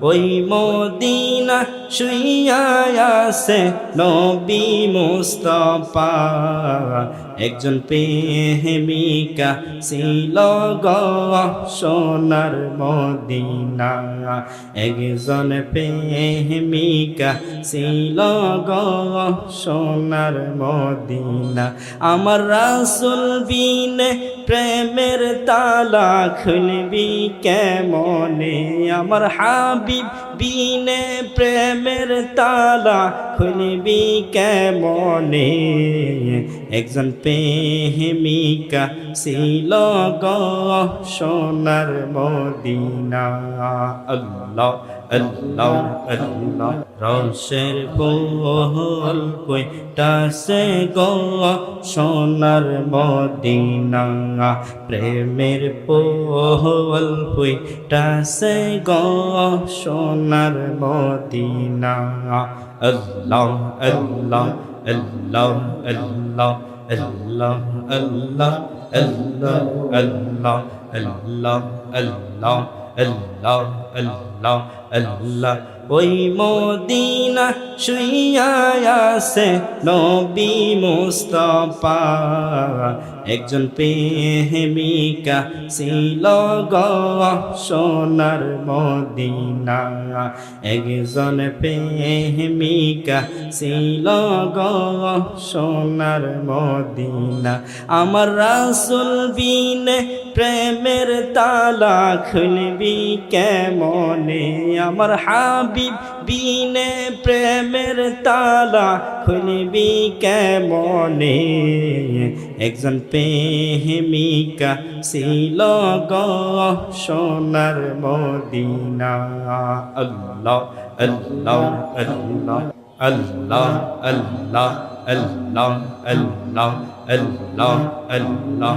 ওই মদিনা শুইয়াছে নবী মুস্তফা। একজন প্রেমিকা ছিল গ সোনার মদিনা। একজন প্রেমিকা ছিল গ সোনার মদিনা। আমার রাসুল বিনে প্রেমের তালা খুলবি কেমনে? আমার হাবিব বিনে প্রেমের তালা খুলবি কেমনে? একজন প্রেমিকা ছিল গ সোনার মদিনা। আল্লাহ আল্লাহ আল্লাহ রসের ফুল কইটাছে গো সোনার মদিনা প্রেমের ফুল কইটাছে গো সোনার মদিনা আল্লাহ আল্লাহ আল্লাহ আল্লাহ আল্লাহ আল্লাহ আল্লাহ আল্লাহ আল্লাহ আল্লাহ আল্লাহ আল্লাহ আল্লাহ, ওই মদিনা শুইয়াছে নবী মুস্তফা। একজন প্রেমিকা ছিল গ সোনার মদিনা। একজন প্রেমিকা ছিল গ সোনার মদিনা। আমার রাসুল বিনে প্রেমের তালা খুলবি কেমনে? আমার হাবিব বিনে প্রেমের তালা খুলবি কেমনে? একজন প্রেমিকা ছিল গ সোনার মদিনা। আল্লাহ আল্লাহ আল্লাহ আল্লাহ আল্লাহ আল্লাহ আল্লাহ আল্লাহ আল্লাহ।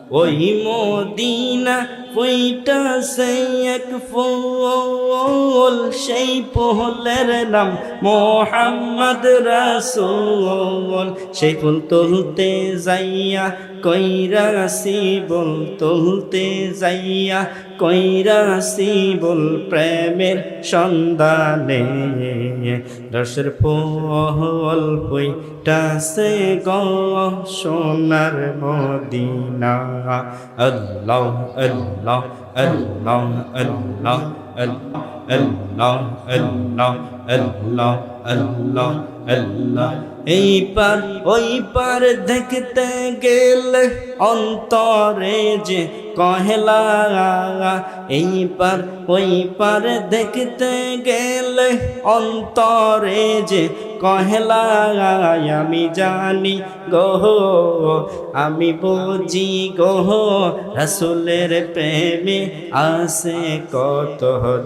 ওই মদিনা ওইটা সে এক ফুল, সেই ফুলের নাম মোহাম্মদ রাসূল। সেই ফুল তুলতে যাইয়া কইরাসি বল তুলতে যাইয়া কইরাসি বল প্রেমের সন্ধানে। রসের ফুল কইটা সে গ সোনার মদিনা। আল্লাহ আল্লাহ আল্লাহ আল্লাহ আল্লাহ আল্লাহ আল্লাহ আল্লাহ আল্লাহ এই পার, ওই পার দেখতে গেলে অন্তরে যে কহেলা এই পার ওই পার দেখতে গেলে অন্তরে যে কহেলা, আমি জানি গহ আমি বুঝি গহ রসুলের প্রেমে আসে কত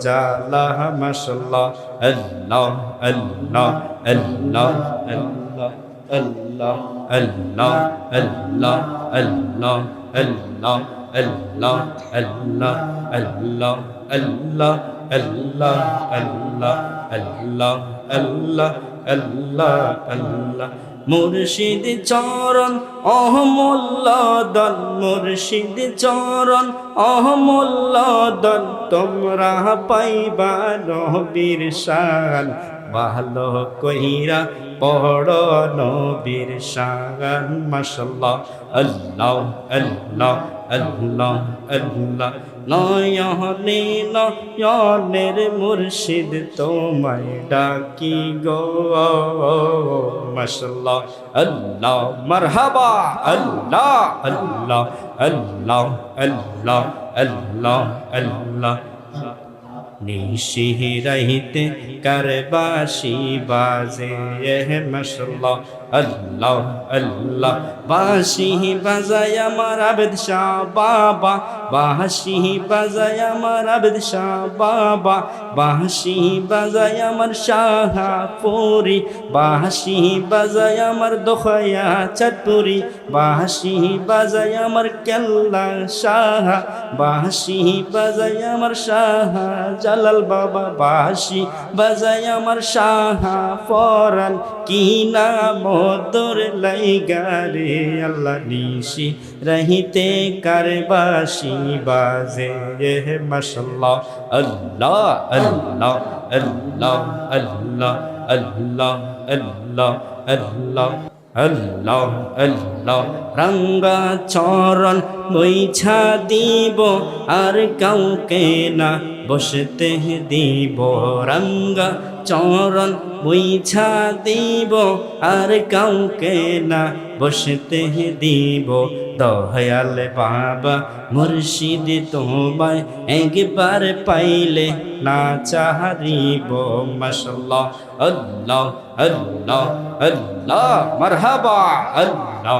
জালা মশলা আল্লাহ আল্লাহ আল্লাহ আল্লাহ আল্লাহ। মুর্শিদ চরণ অহমুল্ল দল মুর্শিদ চরণ অহমুল্ল দল তোমরা পাইবা রবির শান ভালো কইরা পড় নবীর শান, মাশাল্লাহ, আল্লাহ আল্লাহ আল্লাহ আল্লাহ। নয়নে নয়নের মুর্শিদ তোমায় ডাকি গো, মাশাল্লাহ, আল্লাহ, মারহাবা, আল্লাহ আল্লাহ আল্লাহ আল্লাহ আল্লাহ আল্লাহ। নিশিহিরাইতে কারবাসি বাজে। মশাল্লাহ আল্লাহ আল্লাহ। বাসি বাজায় আমার আবেদ বাবা। বাসি বাজায় আমার আবেদ বাবা। বাসি বাজায় আমার শাহা পুরি বাসি বাজায় আমার দোখয়া চাটপুরি বাসি বাজায় আমার কেল্লা শাহা। বাসি বাজায় আমার শাহা জালাল বাবা বাসি, বাজায় আমার শাহা ফরান কি নাম কদর লাইগারে আল্লাহ নিশি, রহিতে কারবাসি বাজে মাশাল্লাহ। আল্লাহ আল্লাহ আল্লাহ আল্লাহ আল্লাহ আল্লাহ আল্লাহ আল্লাহ আল্লাহ। রঙ্গা চরণ বইছা দিব আর কাউকে না, বসতে দিব রঙ্গা চরণ। বইছা দিব আর কাউকে না, বসতে দিব দয়াল বাবা। মুর্শিদ তোমায় একবার পাইলে না চাহারিব, মাশাল্লাহ, আল্লাহ আল্লাহ আল্লাহ, মারহাবা, আল্লাহ।